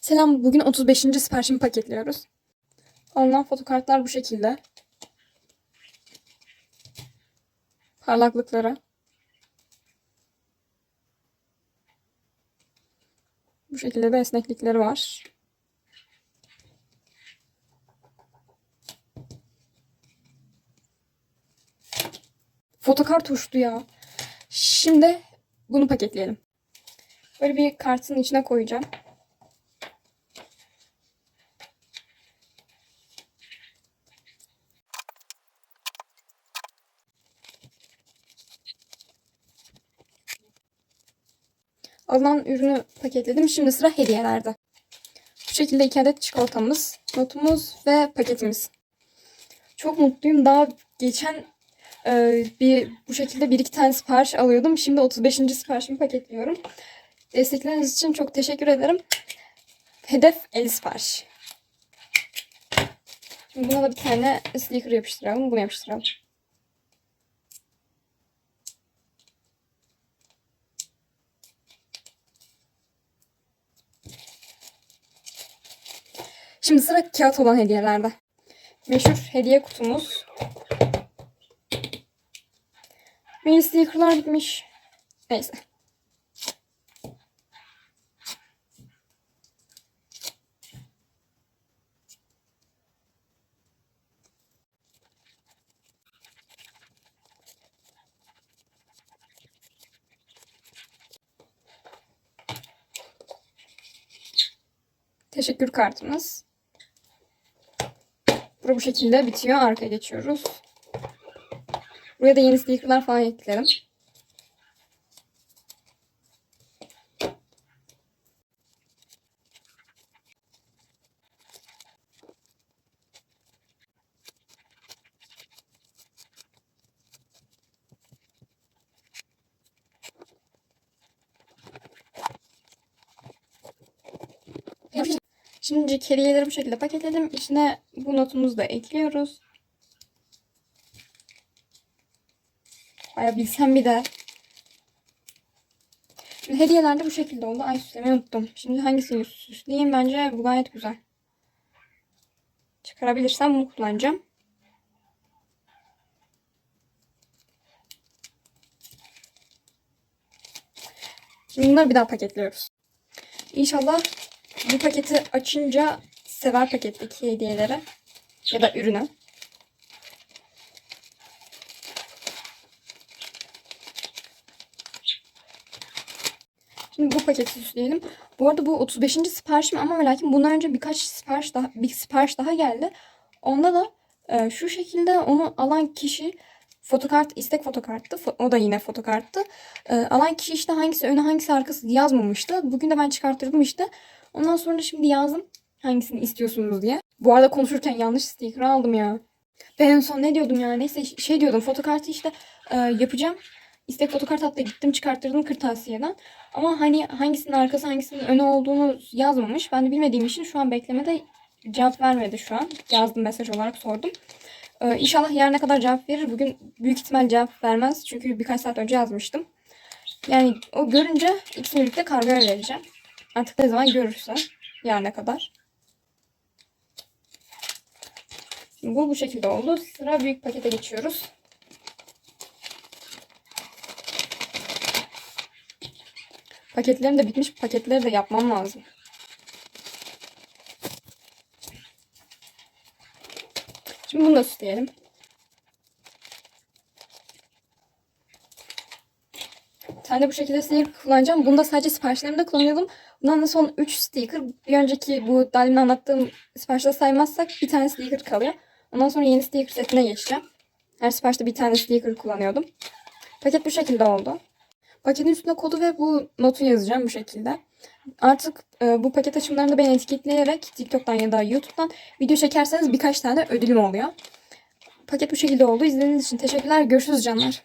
Selam, bugün 35. siparişimi paketliyoruz. Alınan fotokartlar bu şekilde. Parlaklıkları. Bu şekilde de esneklikleri var. Fotokart uçtu ya. Şimdi bunu paketleyelim. Böyle bir kartın içine koyacağım. Alınan ürünü paketledim. Şimdi sıra hediyelerde. Bu şekilde iki adet çikolatamız, notumuz ve paketimiz. Çok mutluyum. Daha geçen e, bir bu şekilde bir iki tane sipariş alıyordum. Şimdi 35. siparişimi paketliyorum. Destekleriniz için çok teşekkür ederim. Hedef 50 sipariş. Şimdi buna da bir tane sticker yapıştıralım. Bunu yapıştıralım. Şimdi sıra kağıt olan hediyelerde. Meşhur hediye kutumuz. Benim stickerlar bitmiş. Neyse. Teşekkür kartımız. Bura bu şekilde bitiyor. Arkaya geçiyoruz. Buraya da yeni stickerlar falan eklerim. Şimdi hediyeleri bu şekilde paketledim. İçine bu notumuzu da ekliyoruz. Baya bilsem bir de. Şimdi hediyeler de bu şekilde oldu. Ay süslemeyi unuttum. Şimdi hangisini süsleyeyim? Bence bu gayet güzel. Çıkarabilirsem bunu kullanacağım. Şimdi bunları bir daha paketliyoruz. İnşallah bu paketi açınca sever paketteki hediyeleri ya da ürünü. Şimdi bu paketi süsleyelim. Bu arada bu 35. siparişim ama ve lakin bundan önce birkaç sipariş daha bir sipariş daha geldi. Onda da e, şu şekilde onu alan kişi fotokart istek fotokarttı. Fo- o da yine fotokarttı. E, alan kişi işte hangisi önü hangisi arkası yazmamıştı. Bugün de ben çıkarttırdım işte. Ondan sonra şimdi yazdım hangisini istiyorsunuz diye. Bu arada konuşurken yanlış sticker aldım ya. Ben en son ne diyordum ya neyse şey diyordum fotokartı işte e, yapacağım. İstek fotokart hatta gittim çıkarttırdım kırtasiyeden. Ama hani hangisinin arkası hangisinin önü olduğunu yazmamış. Ben de bilmediğim için şu an beklemede cevap vermedi şu an. Yazdım mesaj olarak sordum. Ee, inşallah yarına kadar cevap verir. Bugün büyük ihtimal cevap vermez. Çünkü birkaç saat önce yazmıştım. Yani o görünce ikisini birlikte kargoya vereceğim. Artık ne zaman görürse yarına kadar. Şimdi bu bu şekilde oldu. Sıra büyük pakete geçiyoruz. Paketlerim de bitmiş. Paketleri de yapmam lazım. Şimdi bunu da süsleyelim. Tane bu şekilde sticker kullanacağım. Bunu da sadece siparişlerimde kullanıyordum. Bundan da son 3 sticker. Bir önceki bu daha anlattığım siparişte saymazsak bir tane sticker kalıyor. Ondan sonra yeni sticker setine geçeceğim. Her siparişte bir tane sticker kullanıyordum. Paket bu şekilde oldu. Paketin üstüne kodu ve bu notu yazacağım bu şekilde. Artık e, bu paket açımlarında beni etiketleyerek TikTok'tan ya da YouTube'dan video çekerseniz birkaç tane ödülüm oluyor. Paket bu şekilde oldu. İzlediğiniz için teşekkürler. Görüşürüz canlar.